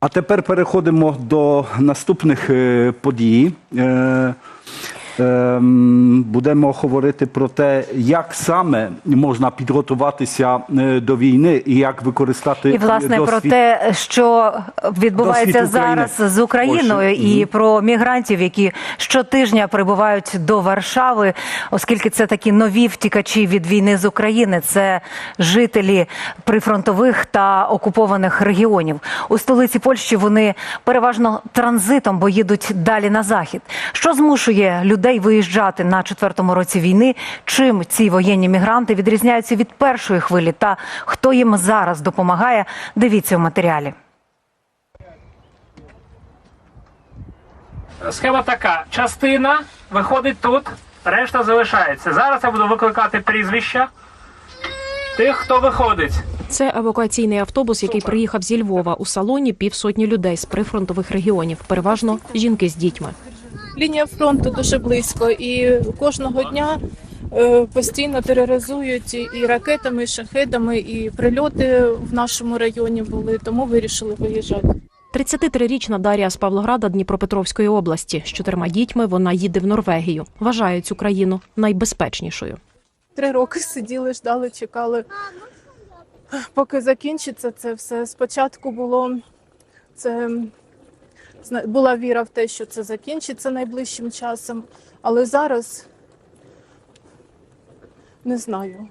А тепер переходимо до наступних е, подій. Ем, Будемо говорити про те, як саме можна підготуватися е, до війни і як використати І власне про те, що відбувається зараз з Україною, Польщі. і про мігрантів, які щотижня прибувають до Варшави, оскільки це такі нові втікачі від війни з України. Це жителі прифронтових та окупованих регіонів. У столиці Польщі вони переважно транзитом, бо їдуть далі на захід. Що змушує людей виїжджати на четвертому році війни? Чим ці воєнні мігранти відрізняються від першої хвилі? Та хто їм зараз допомагає? Дивіться в матеріалі. Схема така: частина виходить тут, решта залишається. Зараз я буду викликати прізвища тих, хто виходить. Це евакуаційний автобус, який приїхав зі Львова. У салоні півсотні людей з прифронтових регіонів, переважно жінки з дітьми. Лінія фронту дуже близько, і кожного дня е, постійно тероризують і- ракетами, і шахедами, і прильоти в нашому районі були, тому вирішили виїжджати. 33-річна Дар'я з Павлограда Дніпропетровської області. З чотирма дітьми вона їде в Норвегію. Вважає цю країну найбезпечнішою. Три роки сиділи, ждали, чекали, поки закінчиться це все. Спочатку було це була віра в те, що це закінчиться найближчим часом, але зараз не знаю.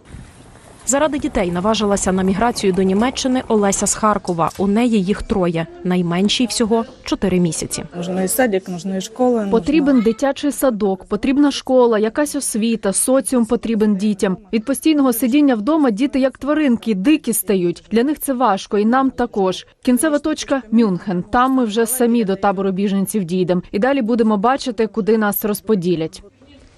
Заради дітей наважилася на міграцію до Німеччини Олеся з Харкова. У неї їх троє. Найменшій всього чотири місяці. Нужно і садик, нужно і школа. Потрібен дитячий садок, потрібна школа, якась освіта, соціум потрібен дітям. Від постійного сидіння вдома діти як тваринки, дикі стають. Для них це важко, і нам також. Кінцева точка Мюнхен. Там ми вже самі до табору біженців дійдемо. І далі будемо бачити, куди нас розподілять.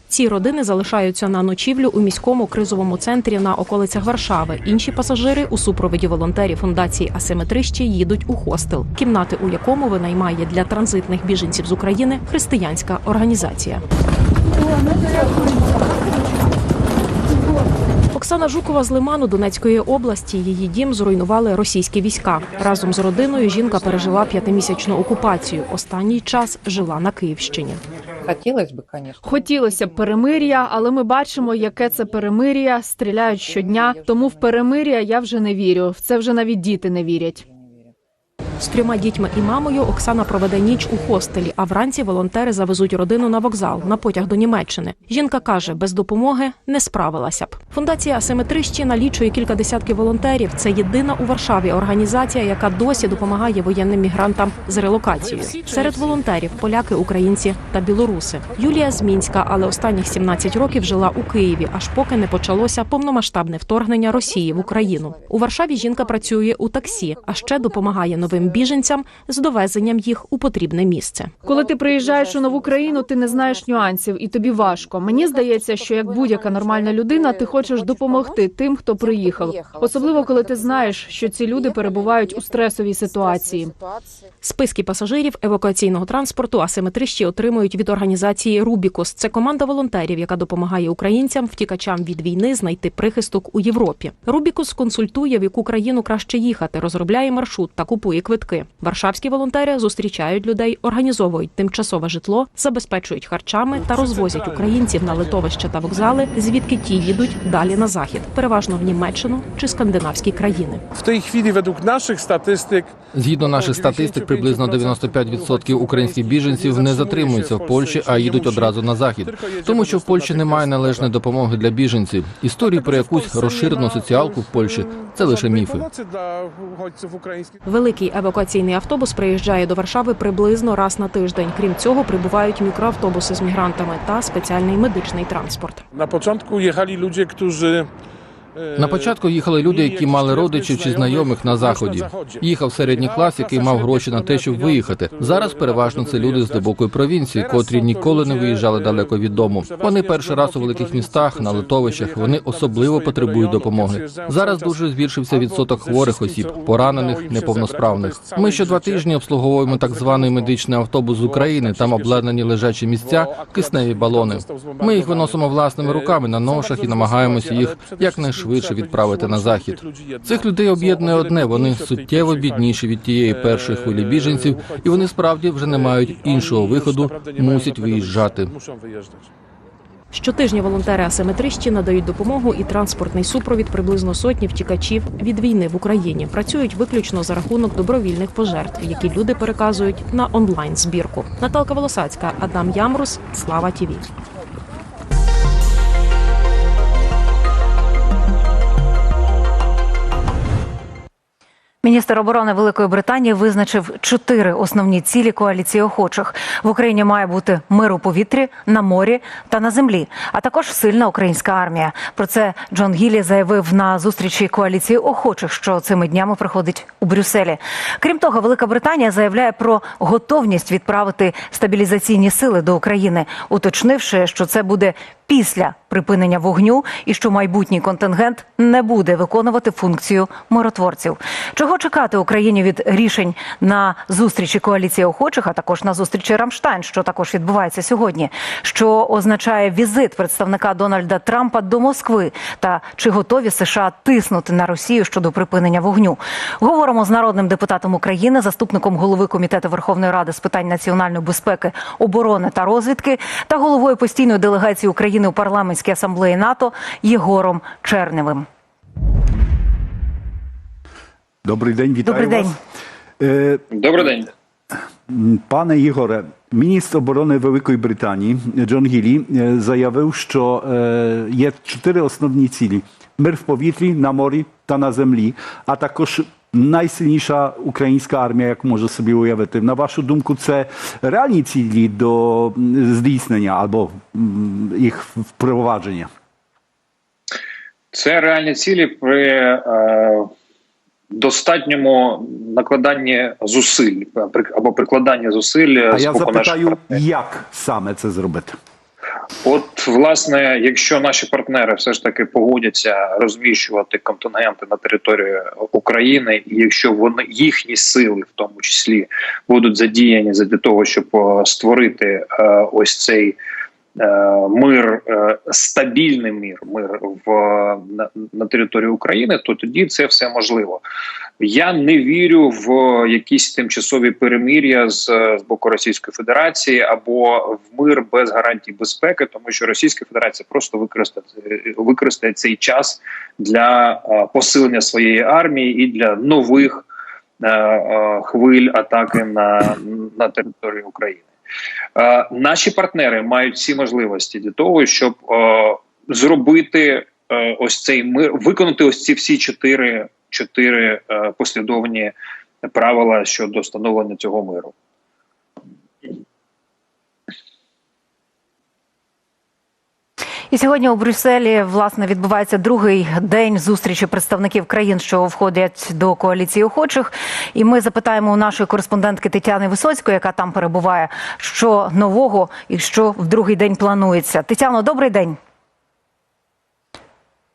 Ці родини залишаються на ночівлю у міському кризовому центрі на околицях Варшави. Інші пасажири у супроводі волонтерів фундації Асиметрищі їдуть у хостел, кімнати у якому винаймає для транзитних біженців з України християнська організація. Оксана Жукова з Лиману Донецької області. Її дім зруйнували російські війська. Разом з родиною жінка пережила п'ятимісячну окупацію. Останній час жила на Київщині. Хотілося б, звісно. Хотілося б перемир'я, але ми бачимо, яке це перемир'я. Стріляють щодня. Тому в перемир'я я вже не вірю. В це вже навіть діти не вірять. З трьома дітьми і мамою Оксана проведе ніч у хостелі, а вранці волонтери завезуть родину на вокзал на потяг до Німеччини. Жінка каже, без допомоги не справилася б. Фундація Асиметрищі налічує кілька десятків волонтерів. Це єдина у Варшаві організація, яка досі допомагає воєнним мігрантам з релокацією. Серед волонтерів поляки, українці та білоруси. Юлія з Мінська, але останніх 17 років жила у Києві, аж поки не почалося повномасштабне вторгнення Росії в Україну. У Варшаві жінка працює у таксі, а ще допомагає новим біженцям з довезенням їх у потрібне місце. Коли ти приїжджаєш у нову країну, ти не знаєш нюансів, і тобі важко. Мені здається, що як будь-яка нормальна людина, ти хочеш допомогти тим, хто приїхав. Особливо коли ти знаєш, що ці люди перебувають у стресовій ситуації. Списки пасажирів евакуаційного транспорту асиметрищі отримують від організації Рубікус. Це команда волонтерів, яка допомагає українцям, втікачам від війни знайти прихисток у Європі. Рубікус консультує, в яку країну краще їхати, розробляє маршрут та купує квитки. Варшавські волонтери зустрічають людей, організовують тимчасове житло, забезпечують харчами та розвозять українців на литовища та вокзали, звідки ті їдуть далі на захід, переважно в Німеччину чи скандинавські країни. W tej chwili według naszych statystyk Згідно наших статистик, приблизно 95% українських біженців не затримуються в Польщі, а їдуть одразу на захід, тому що в Польщі немає належної допомоги для біженців. Історії про якусь розширену соціалку в Польщі це лише міфи. Великий евакуаційний автобус приїжджає до Варшави приблизно раз на тиждень. Крім цього, прибувають мікроавтобуси з мігрантами та спеціальний медичний транспорт. На початку їхали люди, e, На початку їхали люди, які мали родичів чи знайомих на заході. Їхав середній клас, який мав гроші на те, щоб виїхати. Зараз переважно це люди з глибокої провінції, котрі ніколи не виїжджали далеко від дому. Вони перший раз у великих містах, на литовищах. Вони особливо потребують допомоги. Зараз дуже збільшився відсоток хворих осіб, поранених, неповносправних. Ми що два тижні обслуговуємо так званий медичний автобус з України. Там обладнані лежачі місця, кисневі балони. Ми їх виносимо власними руками на ношах і намагаємося їх якнайшвидше швидше відправити на захід. Цих людей об'єднує одне: вони суттєво бідніші від тієї першої хвилі біженців, і вони справді вже не мають іншого виходу, мусять виїжджати. Щотижня волонтери асиметристі надають допомогу і транспортний супровід приблизно сотні втікачів від війни в Україні. Працюють виключно за рахунок добровільних пожертв, які люди переказують на онлайн збірку. Наталка Волосацька, Адам Ямрус, Слава Тіві. Міністр оборони Великої Британії визначив чотири основні цілі коаліції охочих. В Україні має бути мир у повітрі, на морі та на землі, а також сильна українська армія. Про це Джон Гіллі заявив на зустрічі коаліції охочих, що цими днями проходить у Брюсселі. Крім того, Велика Британія заявляє про готовність відправити стабілізаційні сили до України, уточнивши, що це буде після припинення вогню і що майбутній контингент не буде виконувати функцію миротворців. Чого чекати Україні від рішень на зустрічі коаліції охочих, а також на зустрічі Рамштайн, що також відбувається сьогодні, що означає візит представника Дональда Трампа до Москви, та чи готові США тиснути на Росію щодо припинення вогню? Говоримо з народним депутатом України, заступником голови комітету Верховної Ради з питань національної безпеки, оборони та розвідки та головою постійної делегації України у парламентській асамблеї НАТО Єгором Черневим. Добрий день, вітаю Добрий вас. день. Е, Добрий день. Пане Ігоре, міністр оборони Великої Британії Джон Гіллі е, заявив, що е, є чотири основні цілі: мир в повітрі, на морі та на землі, а також найсильніша українська армія, як може собі уявити. На вашу думку, це реальні цілі до здійснення або їх впровадження? Це реальні цілі при е, достатньому накладанні зусиль або прикладанні зусиль А я запитаю, партнерів. як саме це зробити? От, власне, якщо наші партнери все ж таки погодяться розміщувати контингенти на території України, і якщо вони їхні сили, в тому числі, будуть задіяні для того, щоб е, створити е, ось цей. Е, Мир, е, стабільний мир, мир в на, на території України, то тоді це все можливо. Я не вірю в якісь тимчасові перемир'я з, з боку Російської Федерації або в мир без гарантій безпеки, тому що Російська Федерація просто використає використає цей час для е, посилення своєї армії і для нових хвиль атаки на, на територію України. Е, Наші партнери мають всі можливості для того, щоб е, зробити е, ось цей мир, виконати ось ці всі чотири чотири послідовні правила щодо встановлення цього миру. І сьогодні у Брюсселі власне відбувається другий день зустрічі представників країн, що входять до коаліції охочих. І ми запитаємо у нашої кореспондентки Тетяни Висоцької, яка там перебуває, що нового і що в другий день планується. Тетяно, добрий день.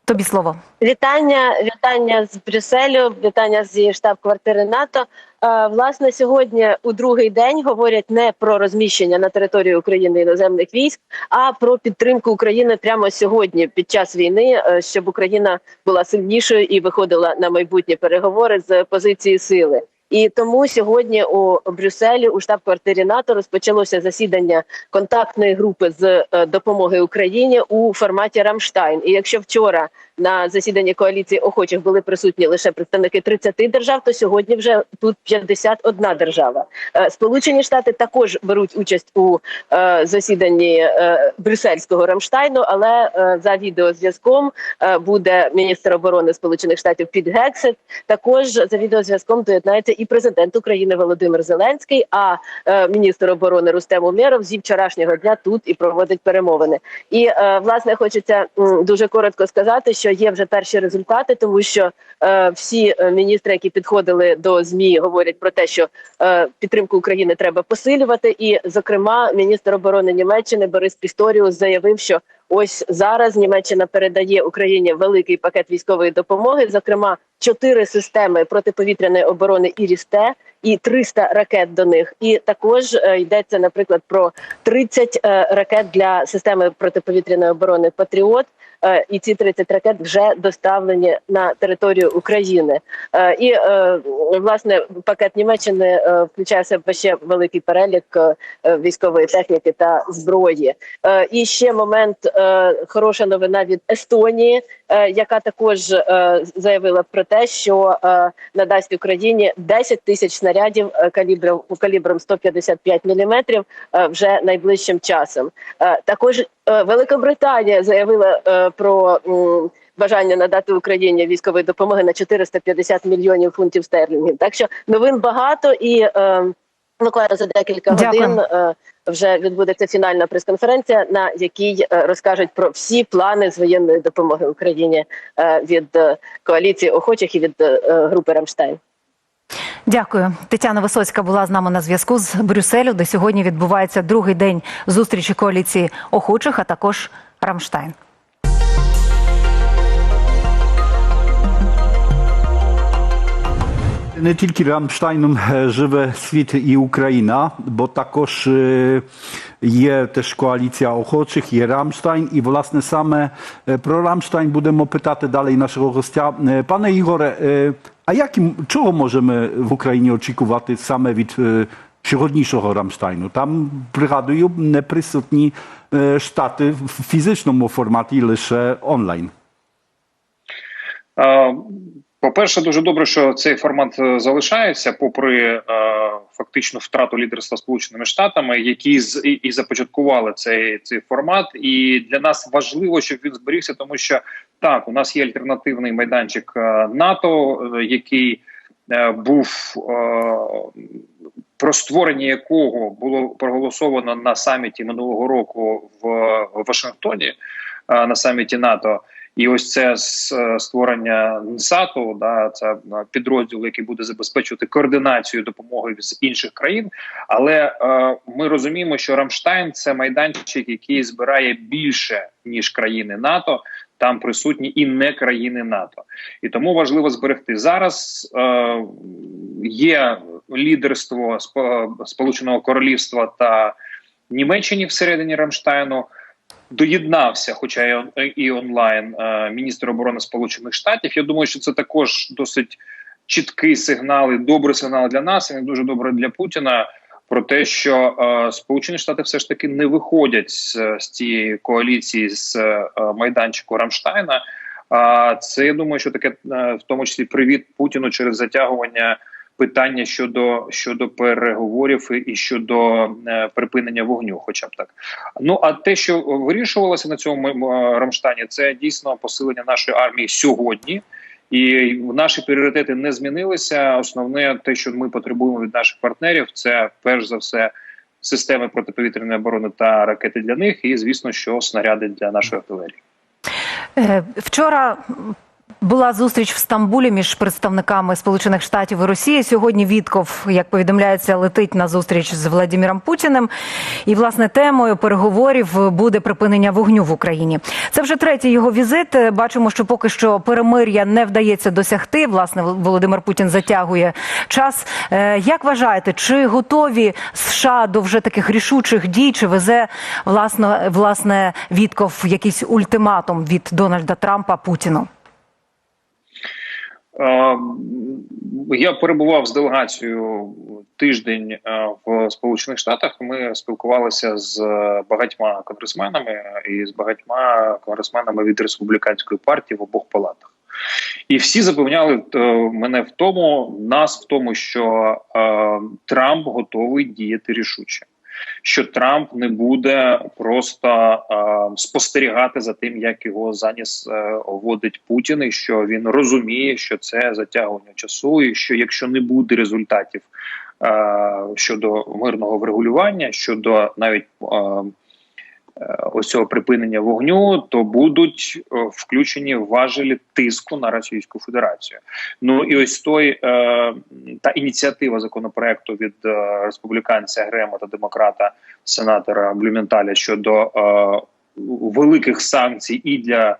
Тобі слово. Вітання, вітання з Брюсселю, вітання зі штаб-квартири НАТО. Е, Власне, сьогодні у другий день говорять не про розміщення на території України іноземних військ, а про підтримку України прямо сьогодні під час війни, е, щоб Україна була сильнішою і виходила на майбутні переговори з позиції сили. І тому сьогодні у Брюсселі у штаб-квартирі НАТО розпочалося засідання контактної групи з е, допомоги Україні у форматі Рамштайн. І якщо вчора на засіданні коаліції охочих були присутні лише представники 30 держав, то сьогодні вже тут 51 держава. Е, Сполучені Штати також беруть участь у е, засіданні е, брюссельського Рамштайну, але за відеозв'язком буде міністр оборони Сполучених Штатів Піт Гексет. Також за відеозв'язком доєднається і президент України Володимир Зеленський. А міністр оборони Рустем Умєров зі вчорашнього дня тут і проводить перемовини. І власне хочеться дуже коротко сказати, що є вже перші результати, тому що е, всі е, міністри, які підходили до змі, говорять про те, що е, підтримку України треба посилювати. І, зокрема, міністр оборони Німеччини Борис Пісторіус заявив, що ось зараз Німеччина передає Україні великий пакет військової допомоги, зокрема. Чотири системи протиповітряної оборони «Іріс-Т» і 300 ракет до них. І також е, йдеться, наприклад, про 30 е, ракет для системи протиповітряної оборони Патріот. Е, і ці 30 ракет вже доставлені на територію України. Е, І е, власне пакет Німеччини включає в себе ще великий перелік військової техніки та зброї. І ще момент хороша новина від Естонії, яка також е, заявила про те, що е, надасть Україні 10 тисяч снарядів е, калібром калібром 155 міліметрів е, вже найближчим часом. Е, Також е, Великобританія заявила е, про бажання надати Україні військової допомоги на 450 мільйонів фунтів стерлінгів. Так що новин багато і е, буквально за декілька Дякую. годин е, вже відбудеться фінальна прес-конференція, на якій е, розкажуть про всі плани з воєнної допомоги Україні е, від е, коаліції охочих і від групи Рамштайн. Дякую. Тетяна Висоцька була з нами на зв'язку з Брюсселю, де сьогодні відбувається другий день зустрічі коаліції охочих, а також Рамштайн. Не тільки Рамштайном е, живе світ і Україна, бо також е, є теж коаліція охочих, є Рамштайн. І власне саме е, про Рамштайн будемо питати далі нашого гостя. Е, Пане Ігоре, е, а яким чого можемо в Україні очікувати саме від е, сьогоднішнього Рамштайну? Там пригадую, не присутні е, штати в фізичному форматі, лише онлайн. Е, По-перше, дуже добре, що цей формат е, залишається, попри е, фактичну втрату лідерства Сполученими Штатами, які з і, і започаткували цей, цей формат. І для нас важливо, щоб він зберігся, тому що так, у нас є альтернативний майданчик е, НАТО, е, який е, був е, про створення якого було проголосовано на саміті минулого року в Вашингтоні е, на саміті НАТО. І ось це е, створення НСАТу, да, це е, підрозділ, який буде забезпечувати координацію допомоги з інших країн. Але е, ми розуміємо, що Рамштайн це майданчик, який збирає більше ніж країни НАТО. Там присутні і не країни НАТО, і тому важливо зберегти зараз. Е, є лідерство Сп- Сполученого Королівства та Німеччині всередині Рамштайну доєднався, хоча і онлайн, е, міністр оборони Сполучених Штатів. Я думаю, що це також досить чіткий сигнал і добрий сигнал для нас, і не дуже добре для Путіна. Про те, що е, Сполучені Штати все ж таки не виходять з, з цієї коаліції з е, майданчику Рамштайна. А це я думаю, що таке е, в тому числі привіт Путіну через затягування питання щодо щодо переговорів і- щодо е, припинення вогню, хоча б так. Ну а те, що вирішувалося на цьому е, Рамштані, це дійсно посилення нашої армії сьогодні. І наші пріоритети не змінилися. Основне, те, що ми потребуємо від наших партнерів, це перш за все системи протиповітряної оборони та ракети для них, і звісно, що снаряди для нашої артилерії. Е, Вчора була зустріч в Стамбулі між представниками Сполучених Штатів і Росії. Сьогодні Вітков, як повідомляється, летить на зустріч з Владимиром Путіним. І власне темою переговорів буде припинення вогню в Україні. Це вже третій його візит. Бачимо, що поки що перемир'я не вдається досягти. Власне, Володимир Путін затягує час. Е, Як вважаєте, чи готові США до вже таких рішучих дій? Чи везе власне, власне Вітков якийсь ультиматум від Дональда Трампа Путіну? Е, Я перебував з делегацією тиждень е, в Сполучених Штатах. Ми спілкувалися з багатьма конгресменами і з багатьма конгресменами від республіканської партії в обох палатах. І всі запевняли е, мене в тому, нас в тому, що е, Трамп готовий діяти рішуче. Що Трамп не буде просто е, спостерігати за тим, як його заніс е, водить Путін, і що він розуміє, що це затягування часу, і що якщо не буде результатів е, щодо мирного врегулювання, щодо навіть е, ось цього припинення вогню, то будуть е, включені важелі тиску на Російську Федерацію. Ну і ось той е, та ініціатива законопроекту від е, республіканця Грема та демократа сенатора Блюменталя щодо е, великих санкцій і для е,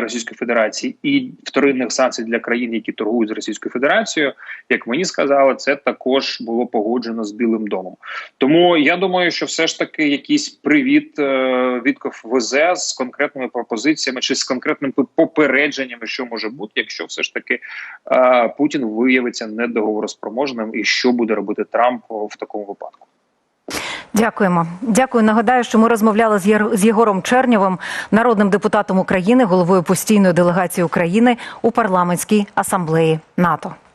Російської Федерації і вторинних санкцій для країн, які торгують з Російською Федерацією, як мені сказали, це також було погоджено з Білим домом. Тому я думаю, що все ж таки якийсь привіт е, від КФВЗ з конкретними пропозиціями чи з конкретними попередженнями, що може бути, якщо все ж таки е, Путін виявиться недоговороспроможним, і що буде робити Трамп в такому випадку. Дякуємо. Дякую. Нагадаю, що ми розмовляли з Єр- з Єгором Чернєвим, народним депутатом України, головою постійної делегації України у парламентській асамблеї НАТО.